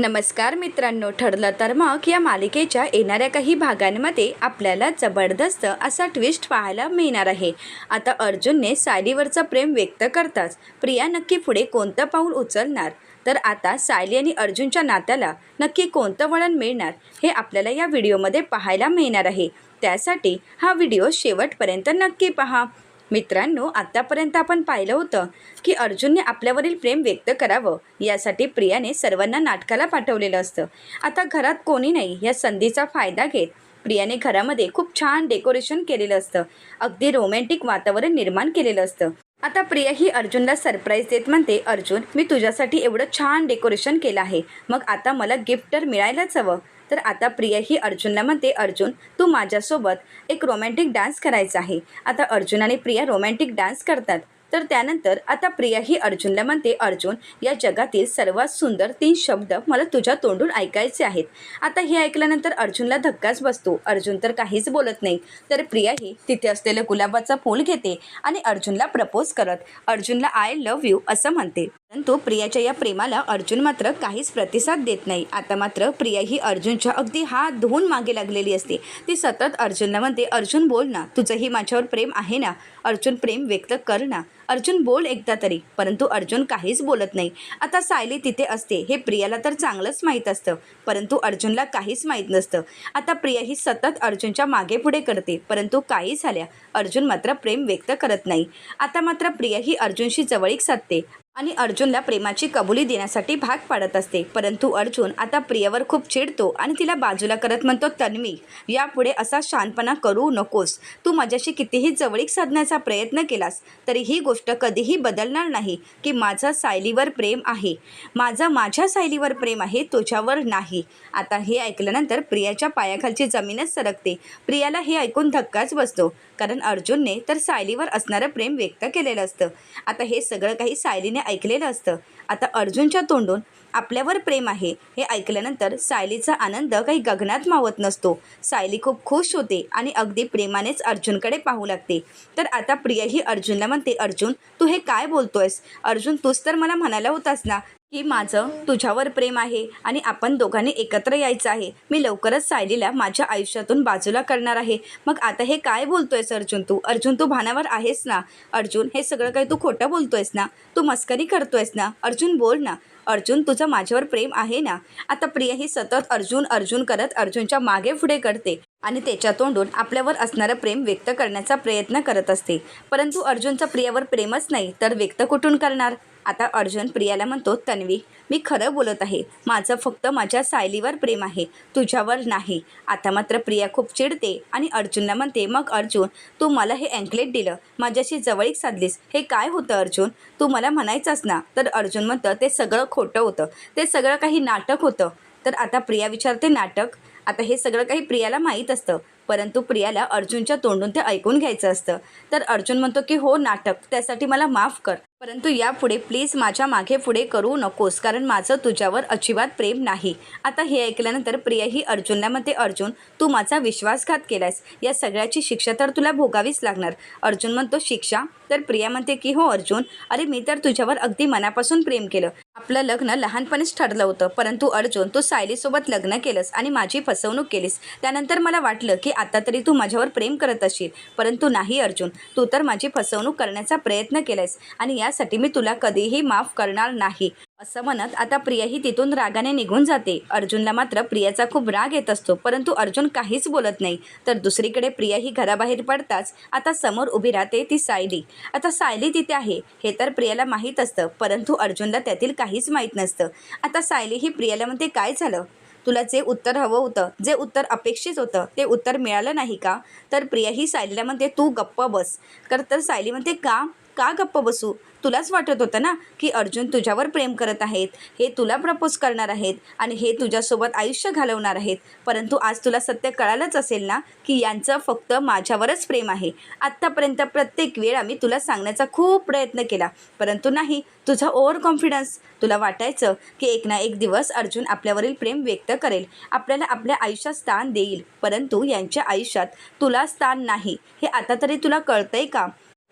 नमस्कार मित्रांनो ठरलं तर मग या मालिकेच्या येणाऱ्या काही भागांमध्ये आपल्याला जबरदस्त असा ट्विस्ट पाहायला मिळणार आहे. आता अर्जुनने सायलीवरचं प्रेम व्यक्त करताच प्रिया नक्की पुढे कोणतं पाऊल उचलणार? तर आता सायली आणि अर्जुनच्या नात्याला नक्की कोणतं वळण मिळणार हे आपल्याला या व्हिडिओमध्ये पाहायला मिळणार आहे. त्यासाठी हा व्हिडिओ शेवटपर्यंत नक्की पहा. मित्रांनो आत्तापर्यंत आपण पाहिलं होतं की अर्जुनने आपल्यावरील प्रेम व्यक्त करावं यासाठी प्रियाने सर्वांना नाटकाला पाठवलेलं असतं. आता घरात कोणी नाही या संधीचा फायदा घेत प्रियाने घरामध्ये खूप छान डेकोरेशन केलेलं असतं. अगदी रोमॅन्टिक वातावरण निर्माण केलेलं असतं. आता प्रिया ही अर्जुनला सरप्राईज देत म्हणते अर्जुन मी तुझ्यासाठी एवढं छान डेकोरेशन केलं आहे. मग आता मला गिफ्ट तर मिळायलाच हवं. तर आता प्रिया ही अर्जुनला म्हणते अर्जुन तू माझ्यासोबत एक रोमॅन्टिक डान्स करायचा आहे. आता अर्जुन आणि प्रिया रोमॅन्टिक डान्स करतात. तर त्यानंतर आता प्रिया ही अर्जुनला म्हणते अर्जुन या जगातील सर्वात सुंदर तीन शब्द मला तुझ्या तोंडून ऐकायचे आहेत. आता हे ऐकल्यानंतर अर्जुनला धक्काच बसतो. अर्जुन तर काहीच बोलत नाही. तर प्रिया ही तिथे असलेलं गुलाबाचा फूल घेते आणि अर्जुनला प्रपोज करत अर्जुनला आय लव्ह यू असं म्हणते. परंतु प्रियाच्या या प्रेमाला अर्जुन मात्र काहीच प्रतिसाद देत नाही. आता मात्र प्रिया ही अर्जुनच्या अगदी हात धुवून मागे लागलेली असते. ती सतत अर्जुनला म्हणते अर्जुन बोल ना. तुझंही माझ्यावर प्रेम आहे ना? अर्जुन प्रेम व्यक्त कर ना. अर्जुन बोल एकदा तरी परंतु अर्जुन काहीच बोलत नाही. आता सायली तिथे असते हे प्रियाला तर चांगलंच माहीत असतं परंतु अर्जुनला काहीच माहीत नसतं. आता प्रिया ही सतत अर्जुनच्या मागे पुढे करते परंतु काही झाल्या अर्जुन मात्र प्रेम व्यक्त करत नाही. आता मात्र प्रिया ही अर्जुनशी जवळीक साधते. आणि अर्जुनला प्रेमाची कबुली देण्यासाठी भाग पाडत असते. परंतु अर्जुन आता प्रियावर खूप चिडतो आणि तिला बाजूला करत म्हणतो तन्वी यापुढे असा शानपणा करू नकोस. तू माझ्याशी कितीही जवळीक साधण्याचा प्रयत्न केलास तरी ही गोष्ट कधीही बदलणार नाही की माझं सायलीवर प्रेम आहे. माझं माझ्या सायलीवर प्रेम आहे तुझ्यावर नाही. आता हे ऐकल्यानंतर प्रियाच्या पायाखालची जमीनच सरकते. प्रियाला हे ऐकून धक्काच बसतो कारण अर्जुनने तर सायलीवर असणारं प्रेम व्यक्त केलेलं असतं. आता हे सगळं काही सायलीने ऐकलेलं असतं. आता अर्जुनच्या तोंडून आपल्यावर प्रेम आहे हे ऐकल्यानंतर सायलीचा आनंद काही गगनात मावत नसतो. सायली खूप खुश होते आणि अगदी प्रेमानेच अर्जुनकडे पाहू लागते. तर आता प्रियाही अर्जुनला म्हणते अर्जुन तू हे काय बोलतोयस? अर्जुन तूच तर मला म्हणाला होतास ना की माझं तुझ्यावर प्रेम आहे आणि आपण दोघांनी एकत्र यायचं आहे. मी लवकरच सायलीला माझ्या आयुष्यातून बाजूला करणार आहे. मग आता हे काय बोलतोयस अर्जुन तू? अर्जुन तू भानावर आहेस ना? अर्जुन हे सगळं काही तू खोटं बोलतोयस ना? तू मस्करी करतोयस ना? अर्जुन बोल ना. अर्जुन तुझं माझ्यावर प्रेम आहे ना? आता प्रिया ही सतत अर्जुन अर्जुन करत अर्जुनच्या मागे पुढे करते. आणि त्याच्या तोंडून आपल्यावर असणारं प्रेम व्यक्त करण्याचा प्रयत्न करत असते. परंतु अर्जुनचं प्रियावर प्रेमच नाही तर व्यक्त कुठून करणार? आता अर्जुन प्रियाला म्हणतो तन्वी मी खरं बोलत आहे. माझं फक्त माझ्या सायलीवर प्रेम आहे तुझ्यावर नाही. आता मात्र प्रिया खूप चिडते आणि अर्जुनला म्हणते मग अर्जुन तू मला हे अँकलेट दिलं. माझ्याशी जवळीक साधलीस. हे काय होतं अर्जुन? तू मला म्हणायचंच ना? तर अर्जुन म्हणतं ते सगळं खोटं होतं. ते सगळं काही नाटक होतं. तर आता प्रिया विचारते नाटक? आता हे सगळं काही प्रियाला माहीत असतं परंतु प्रियाला अर्जुनच्या तोंडून ते ऐकून घ्यायचं असतं. तर अर्जुन म्हणतो की हो नाटक त्यासाठी मला माफ कर. परंतु यापुढे प्लीज माझ्या मागे पुढे करू नकोस कारण माझं तुझ्यावर अजिबात प्रेम नाही. आता हे ऐकल्यानंतर प्रिया ही अर्जुनला म्हणते अर्जुन तू माझा विश्वासघात केलास या सगळ्याची शिक्षा तर तुला भोगावीच लागणार. अर्जुन म्हणतो शिक्षा? तर प्रिया म्हणते की हो अर्जुन. अरे मी तर तुझ्यावर अगदी मनापासून प्रेम केलं. आपलं लग्न लहानपणीच ठरलं होतं परंतु अर्जुन तू सायलीसोबत लग्न केलंस आणि माझी फसवणूक केलीस. त्यानंतर मला वाटलं की आता तरी तू माझ्यावर प्रेम करत असशील. परंतु नाही अर्जुन. तू तर माझी फसवणूक करण्याचा प्रयत्न केलायस आणि यासाठी मी तुला कधीही माफ करणार नाही. असं म्हणत आता प्रिया ही तिथून रागाने निघून जाते. अर्जुनला मात्र प्रियाचा खूप राग येत असतो परंतु अर्जुन काहीच बोलत नाही. तर दुसरीकडे प्रिया ही घराबाहेर पडताच आता समोर उभी राहते ती सायली. आता सायली तिथे आहे हे तर प्रियाला माहीत असतं परंतु अर्जुनला त्यातील काहीच माहीत नसतं. आता सायली ही प्रियाला म्हणते काय झालं? तुला जे उत्तर हवं होतं जे उत्तर अपेक्षित होतं ते उत्तर मिळालं नाही का? तर प्रिया ही सायलीला म्हणते तू गप्प बस. कर तर सायली म्हणते का? का गप्प बसू? तुलाच वाटत होतं ना की अर्जुन तुझ्यावर प्रेम करत आहेत हे तुला प्रपोज करणार आहेत आणि हे तुझ्यासोबत आयुष्य घालवणार आहेत. परंतु आज तुला सत्य कळालंच असेल ना की यांचं फक्त माझ्यावरच प्रेम आहे. आत्तापर्यंत प्रत्येक वेळ आम्ही तुला सांगण्याचा खूप प्रयत्न केला. परंतु नाही तुझा ओव्हर कॉन्फिडन्स तुला वाटायचं की एक ना एक दिवस अर्जुन आपल्यावरील प्रेम व्यक्त करेल. आपल्याला आपल्या आयुष्यात स्थान देईल. परंतु यांच्या आयुष्यात तुला स्थान नाही. हे आता तरी तुला कळतंय का?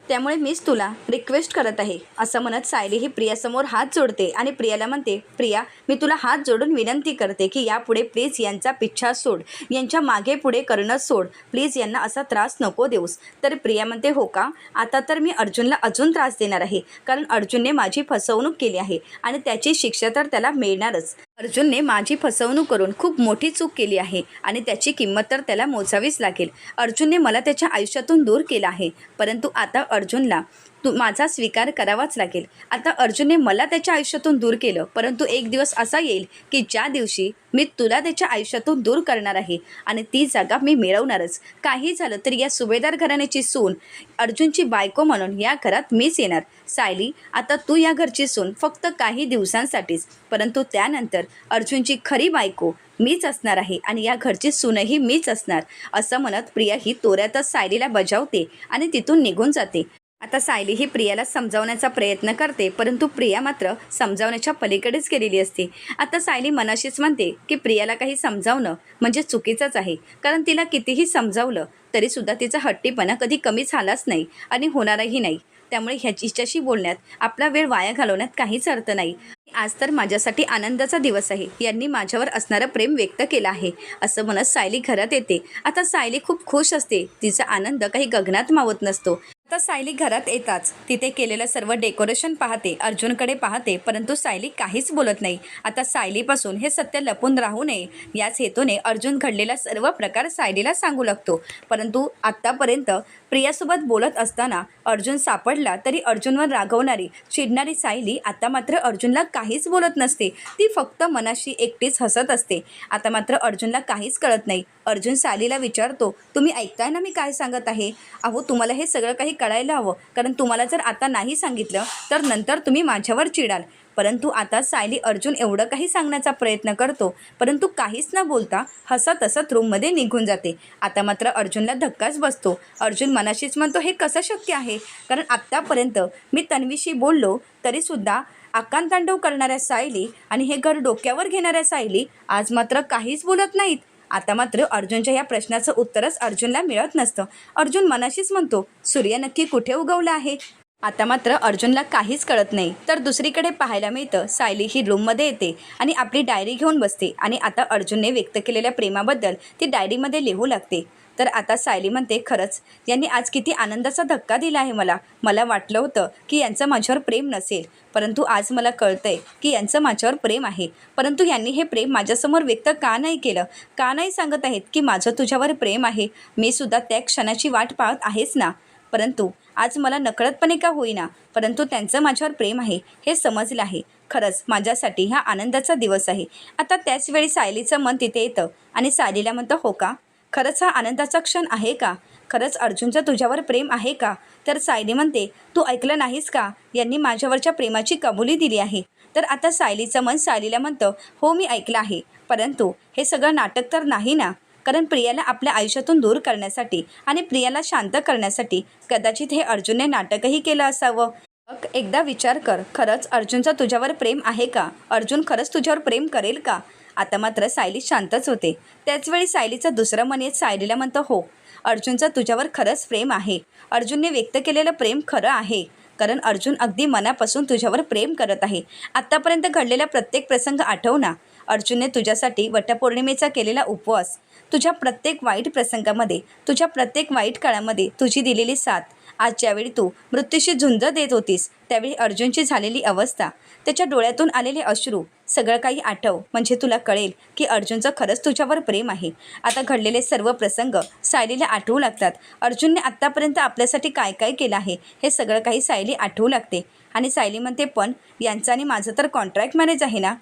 त्यामुळे मीच तुला रिक्वेस्ट करत आहे. असं म्हणत सायली ही प्रियासमोर हात जोडते आणि प्रियाला म्हणते प्रिया मी तुला हात जोडून विनंती करते की यापुढे प्लीज यांचा पिच्छा सोड. यांच्या मागे पुढे करणं सोड. प्लीज यांना असा त्रास नको देऊस. तर प्रिया म्हणते हो का? आता तर मी अर्जुनला अजून त्रास देणार आहे. कारण अर्जुनने माझी फसवणूक केली आहे आणि त्याची शिक्षा तर त्याला मिळणारच. अर्जुनने माझी फसवणूक करून खूप मोठी चूक केली आहे आणि त्याची किंमत तर त्याला मोजावीच लागेल. अर्जुनने मला त्याच्या आयुष्यातून दूर केलं आहे परंतु आता अर्जुनला तू माझा स्वीकार करावाच लागेल. आता अर्जुनने मला त्याच्या आयुष्यातून दूर केलं परंतु एक दिवस असा येईल की ज्या दिवशी मी तुला त्याच्या आयुष्यातून दूर करणार आहे आणि ती जागा मी मिळवणारच. काही झालं तरी या सुभेदार घराण्याची सून अर्जुनची बायको म्हणून या घरात मीच येणार. सायली आता तू या घरची सून फक्त काही दिवसांसाठीच परंतु त्यानंतर अर्जुनची खरी बायको मीच असणार आहे आणि या घरची सूनही मीच असणार असं म्हणत प्रिया ही तोऱ्यातच सायलीला बजावते आणि तिथून निघून जाते. आता सायली ही प्रियाला समजावण्याचा प्रयत्न करते परंतु प्रिया मात्र समजावण्याच्या पलीकडेच गेलेली असते. आता सायली मनाशीच म्हणते की प्रियाला काही समजावणं म्हणजे चुकीचंच आहे. कारण तिला कितीही समजावलं तरीसुद्धा तिचा हट्टीपणा कधी कमी झालाच नाही आणि होणारही नाही. त्यामुळे ह्याच्याशी बोलण्यात आपला वेळ वाया घालवण्यात काहीच अर्थ नाही. आज तर माझ्यासाठी आनंदाचा दिवस आहे. यांनी माझ्यावर असणारं प्रेम व्यक्त केलं आहे असं म्हणत सायली घरात येते. आता सायली खूप खुश असते. तिचा आनंद काही गगनात मावत नसतो. आता सायली घरात येताच. तिथे केलेलं सर्व डेकोरेशन पाहते अर्जुनकडे पाहते परंतु सायली काहीच बोलत नाही. आता सायलीपासून हे सत्य लपून राहू नये याच हेतूने अर्जुन घडलेला सर्व प्रकार सायलीला सांगू लागतो. परंतु आत्तापर्यंत प्रियासोबत बोलत असताना अर्जुन सापडला तरी अर्जुनवर रागवणारी चिडणारी सायली आता मात्र अर्जुनला काहीच बोलत नसते. ती फक्त मनाशी एकटीच हसत असते. आता मात्र अर्जुनला काहीच कळत नाही. अर्जुन सायलीला विचारतो तुम्ही ऐकताय ना मी काय सांगत आहे? अहो तुम्हाला हे सगळं काही कळायला हवं. कारण तुम्हाला जर आता नाही सांगितलं तर नंतर तुम्ही माझ्यावर चिडाल. परंतु आता सायली अर्जुन एवढं काही सांगण्याचा प्रयत्न करतो परंतु काहीच न बोलता हसत हसत रूममध्ये निघून जाते. आता मात्र अर्जुनला धक्काच बसतो. अर्जुन मनाशीच म्हणतो हे कसं शक्य आहे? कारण आत्तापर्यंत मी तन्वीशी बोललो तरीसुद्धा आकांतांडव करणाऱ्या सायली आणि हे घर डोक्यावर घेणाऱ्या सायली आज मात्र काहीच बोलत नाहीत. आता मात्र अर्जुनच्या या प्रश्नाचं उत्तरच अर्जुनला मिळत नसतं. अर्जुन मनाशीच म्हणतो सूर्य नक्की कुठे उगवला आहे? आता मात्र अर्जुनला काहीच कळत नाही. तर दुसरीकडे पाहायला मिळतं सायली ही रूममध्ये येते आणि आपली डायरी घेऊन बसते आणि आता अर्जुनने व्यक्त केलेल्या प्रेमाबद्दल ती डायरीमध्ये लिहू लागते. तर आता सायली म्हणते खरंच यांनी आज किती आनंदाचा धक्का दिला आहे मला. मला वाटलं होतं की यांचं माझ्यावर प्रेम नसेल परंतु आज मला कळतंय की यांचं माझ्यावर प्रेम आहे. परंतु यांनी हे प्रेम माझ्यासमोर व्यक्त का नाही केलं? का नाही सांगत आहेत की माझं तुझ्यावर प्रेम आहे? मी सुद्धा त्या क्षणाची वाट पाहत आहेच ना. परंतु आज मला नकळतपणे का होईना? परंतु त्यांचं माझ्यावर प्रेम आहे हे समजलं आहे. खरंच माझ्यासाठी हा आनंदाचा दिवस आहे. आता त्याच वेळी सायलीचं मन तिथे येतं आणि सायलीला म्हणतं हो का? खरंच हा आनंदाचा क्षण आहे का? खरंच अर्जुनचं तुझ्यावर प्रेम आहे का? तर सायली म्हणते तू ऐकलं नाहीस का? यांनी माझ्यावरच्या प्रेमाची कबुली दिली आहे. तर आता सायलीचं मन सायलीला म्हणतं हो मी ऐकलं आहे. परंतु हे सगळं नाटक तर नाही ना? कारण प्रियाला आपल्या आयुष्यातून दूर करण्यासाठी आणि प्रियाला शांत करण्यासाठी कदाचित हे अर्जुनने नाटकही केलं असावं. मग एकदा विचार कर खरंच अर्जुनचं तुझ्यावर प्रेम आहे का? अर्जुन खरंच तुझ्यावर प्रेम करेल का? आता मात्र सायली शांतच होते. त्याचवेळी सायलीचा दुसरं मन येत सायलीला म्हणतं हो अर्जुनचा तुझ्यावर खरंच प्रेम आहे. अर्जुनने व्यक्त केलेलं प्रेम खरं आहे. कारण अर्जुन अगदी मनापासून तुझ्यावर प्रेम करत आहे. आत्तापर्यंत घडलेला प्रत्येक प्रसंग आठव ना. अर्जुनने तुझ्यासाठी वटपौर्णिमेचा केलेला उपवास. तुझ्या प्रत्येक वाईट प्रसंगामध्ये तुझ्या प्रत्येक वाईट काळामध्ये तुझी दिलेली साथ. आज ज्यावेळी तू मृत्यूशी झुंज देत होतीस त्यावेळी अर्जुनची झालेली अवस्था त्याच्या डोळ्यातून आलेले अश्रू सगळं काही आठव. म्हणजे तुला कळेल की अर्जुनचं खरंच तुझ्यावर प्रेम आहे. आता घडलेले सर्व प्रसंग सायलीला आठवू लागतात. अर्जुनने आत्तापर्यंत आपल्यासाठी काय काय केलं आहे हे सगळं काही सायली आठवू लागते. आणि सायली म्हणते पण यांचं आणि माझं तर कॉन्ट्रॅक्ट मॅरेज आहे ना?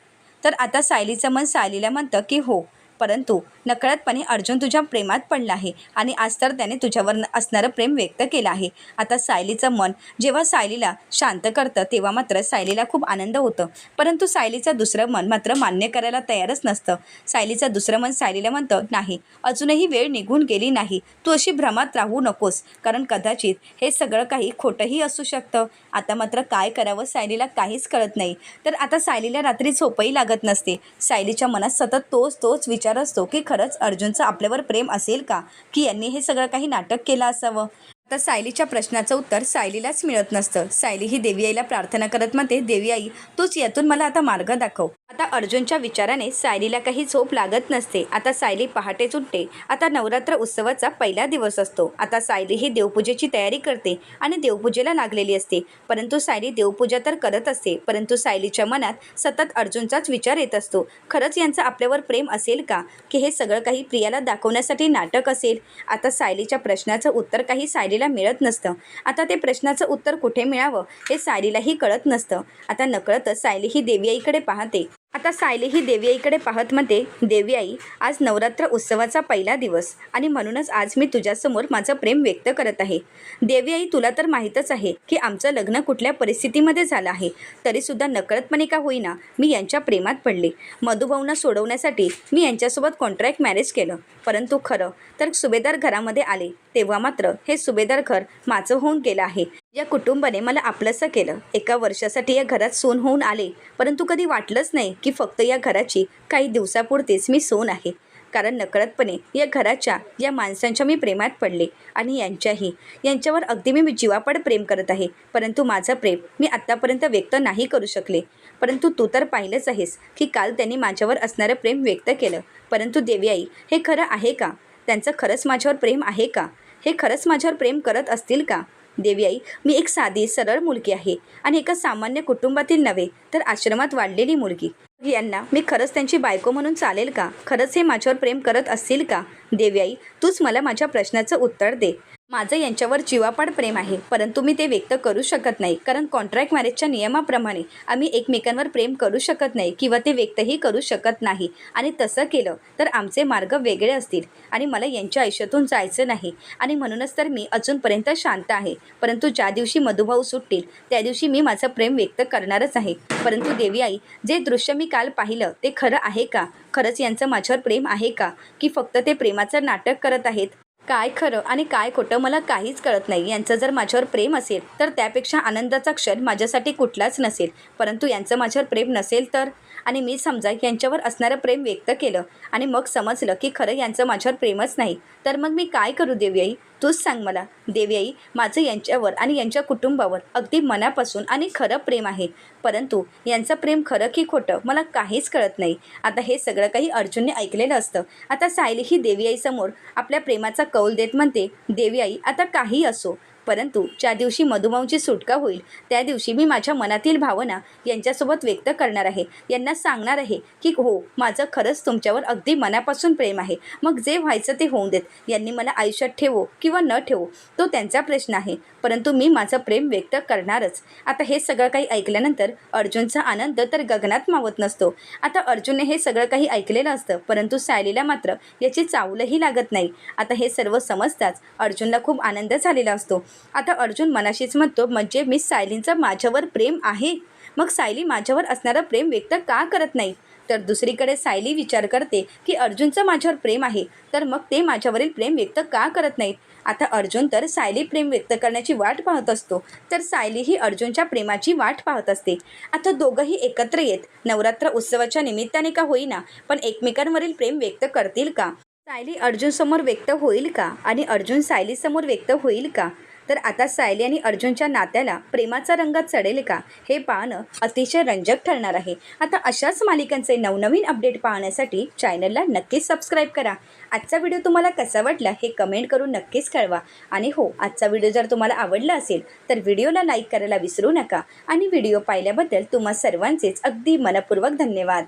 तर आता सायलीचं मन सायलीला म्हणतं की हो. परंतु नकळतपणे अर्जुन तुझ्या प्रेमात पडला आहे आणि आज तर त्याने तुझ्यावर न- असणारं प्रेम व्यक्त केलं आहे. आता सायलीचं मन जेव्हा सायलीला शांत करतं तेव्हा मात्र सायलीला खूप आनंद होतं. परंतु सायलीचं दुसरं मन मात्र मान्य करायला तयारच नसतं. सायलीचं दुसरं मन सायलीला म्हणतं नाही अजूनही वेळ निघून गेली नाही. तू अशी भ्रमात राहू नकोस कारण कदाचित हे सगळं काही खोटंही असू शकतं. आता मात्र काय करावं सायलीला काहीच कळत नाही. तर आता सायलीला रात्री झोपही लागत नसते. सायलीच्या मनात सतत तोच तोच विचार असतो की खरंच अर्जुनचं आपल्यावर प्रेम असेल का? की यांनी हे सगळं काही नाटक केलं असावं? आता सायलीच्या प्रश्नाचं उत्तर सायलीलाच मिळत नसतं. सायली ही देवी आईला प्रार्थना करत म्हणते देवी आई तूच यातून मला आता मार्ग दाखव. आता अर्जुनच्या विचाराने सायलीला काही झोप लागत नसते. आता सायली पहाटेच उठते. आता नवरात्र उत्सवाचा पहिला दिवस असतो. आता सायली ही देवपूजेची तयारी करते आणि देवपूजेला लागलेली असते. परंतु सायली देवपूजा तर करत असते. परंतु सायलीच्या मनात सतत अर्जुनचाच विचार येत असतो. खरंच यांचं आपल्यावर प्रेम असेल का? की हे सगळं काही प्रियाला दाखवण्यासाठी नाटक असेल? आता सायलीच्या प्रश्नाचं उत्तर काही सायली सायलीला मिळत नसतं. आता ते प्रश्नाचं उत्तर कुठे मिळावं हे सायलीलाही कळत नसतं. आता नकळतच सायली ही देवी आईकडे पाहते. आता सायली ही देवी आईकडे पाहत म्हणते देवी आई आज नवरात्र उत्सवाचा पहिला दिवस आणि म्हणूनच आज मी तुझ्यासमोर माझं प्रेम व्यक्त करत आहे. देवी आई तुला तर माहीतच आहे की आमचं लग्न कुठल्या परिस्थितीमध्ये झालं आहे. तरीसुद्धा नकळतपणे का होईना मी यांच्या प्रेमात पडले. मधुभाऊंना सोडवण्यासाठी मी यांच्यासोबत कॉन्ट्रॅक्ट मॅरेज केलं. परंतु खरं तर सुभेदार घरामध्ये आले. तेव्हा मात्र हे सुभेदार घर माझं होऊन गेलं आहे. या कुटुंबाने मला आपलंसं केलं. एका वर्षासाठी या घरात सोन होऊन आले. परंतु कधी वाटलंच नाही की फक्त या घराची काही दिवसापुरतीच मी सोन आहे. कारण नकळतपणे या घराच्या या माणसांच्या मी प्रेमात पडले आणि यांच्याही. यांच्यावर अगदी मी जीवापड प्रेम करत आहे. परंतु माझं प्रेम मी आत्तापर्यंत व्यक्त नाही करू शकले. परंतु तू तर पाहिलंच आहेस की काल त्यांनी माझ्यावर असणारं प्रेम व्यक्त केलं. परंतु देवी आई हे खरं आहे का? त्यांचं खरंच माझ्यावर प्रेम आहे का? हे खरंच माझ्यावर प्रेम करत असतील का? देवी आई मी एक साधी सरळ मुलगी आहे आणि एका सामान्य कुटुंबातील नव्हे तर आश्रमात वाढलेली मुलगी. यांना मी खरंच त्यांची बायको म्हणून चालेल का? खरंच हे माझ्यावर प्रेम करत असतील का? देवी तूच मला माझ्या प्रश्नाचं उत्तर दे. माझं यांच्यावर जीवापाड प्रेम आहे परंतु मी ते व्यक्त करू शकत नाही कारण कॉन्ट्रॅक्ट मॅरेजच्या नियमाप्रमाणे आम्ही एकमेकांवर प्रेम करू शकत नाही किंवा ते व्यक्तही करू शकत नाही. आणि तसं केलं तर आमचे मार्ग वेगळे असतील आणि मला यांच्या आयुष्यातून जायचं नाही. आणि म्हणूनच तर मी अजूनपर्यंत शांत आहे परंतु ज्या दिवशी मधुभाऊ सुटतील त्या दिवशी मी माझं प्रेम व्यक्त करणारच आहे. परंतु देवी आई जे दृश्य मी काल पाहिलं ते खरं आहे का? खरंच यांचं माझ्यावर प्रेम आहे का? की फक्त ते प्रेमाचं नाटक करत आहेत? काय खरं आणि काय खोटं मला काहीच कळत नाही. यांचं जर माझ्यावर प्रेम असेल तर त्यापेक्षा आनंदाचा क्षण माझ्यासाठी कुठलाच नसेल. परंतु यांचं माझ्यावर प्रेम नसेल तर? आणि मी समजा यांच्यावर असणारं प्रेम व्यक्त केलं आणि मग समजलं की खरं यांचं माझ्यावर प्रेमच नाही. तर मग मी काय करू देवीआई? तूच सांग मला. देवीआई माझं यांच्यावर आणि यांच्या कुटुंबावर अगदी मनापासून आणि खरं प्रेम आहे. परंतु यांचं प्रेम खरं की खोटं मला काहीच कळत नाही. आता हे सगळं काही अर्जुनने ऐकलेलं असतं. आता सायली ही देवीआईसमोर आपल्या प्रेमाचा कौल देत म्हणते देवीआई आता काही असो. परंतु ज्या दिवशी मधुमाऊची सुटका होईल त्या दिवशी मी माझ्या मनातील भावना यांच्यासोबत व्यक्त करणार आहे. यांना सांगणार आहे की हो माझं खरंच तुमच्यावर अगदी मनापासून प्रेम आहे. मग जे व्हायचं ते होऊन देत. यांनी मला आयुष्यात ठेवो किंवा न ठेवो तो त्यांचा प्रश्न आहे. परंतु मी माझं प्रेम व्यक्त करणारच. आता हे सगळं काही ऐकल्यानंतर अर्जुनचा आनंद तर गगनात मावत नसतो. आता अर्जुनने हे सगळं काही ऐकलेलं असतं परंतु सायलीला मात्र याची चावलंही लागत नाही. आता हे सर्व समजताच अर्जुनला खूप आनंद झालेला असतो. आता अर्जुन मनाशीच म्हणतो म्हणजे मी सायलींचं माझ्यावर प्रेम आहे. मग सायली माझ्यावर असणारं प्रेम व्यक्त का करत नाही? तर दुसरीकडे सायली विचार करते की अर्जुनचं माझ्यावर प्रेम आहे. तर मग ते माझ्यावरील प्रेम व्यक्त का करत नाहीत? आता अर्जुन तर सायली प्रेम व्यक्त करण्याची वाट पाहत असतो. तर सायली ही अर्जुनच्या प्रेमाची वाट पाहत असते. आता दोघंही एकत्र येत. नवरात्र उत्सवाच्या निमित्ताने का होईना पण एकमेकांवरील प्रेम व्यक्त करतील का? सायली अर्जुनसमोर व्यक्त होईल का? आणि अर्जुन सायलीसमोर व्यक्त होईल का? तर आता सायली आणि अर्जुनच्या नात्याला प्रेमाचा रंग चढेल का हे पाहणं अतिशय रंजक ठरणार आहे. आता अशाच मालिकांचे नवनवीन अपडेट पाहण्यासाठी चॅनलला नक्कीच सबस्क्राईब करा. आजचा व्हिडिओ तुम्हाला कसा वाटला हे कमेंट करून नक्कीच कळवा. आणि हो आजचा व्हिडिओ जर तुम्हाला आवडला असेल तर व्हिडिओला लाईक करायला विसरू नका. आणि व्हिडिओ पाहिल्याबद्दल तुम्हा सर्वांचेच अगदी मनपूर्वक धन्यवाद.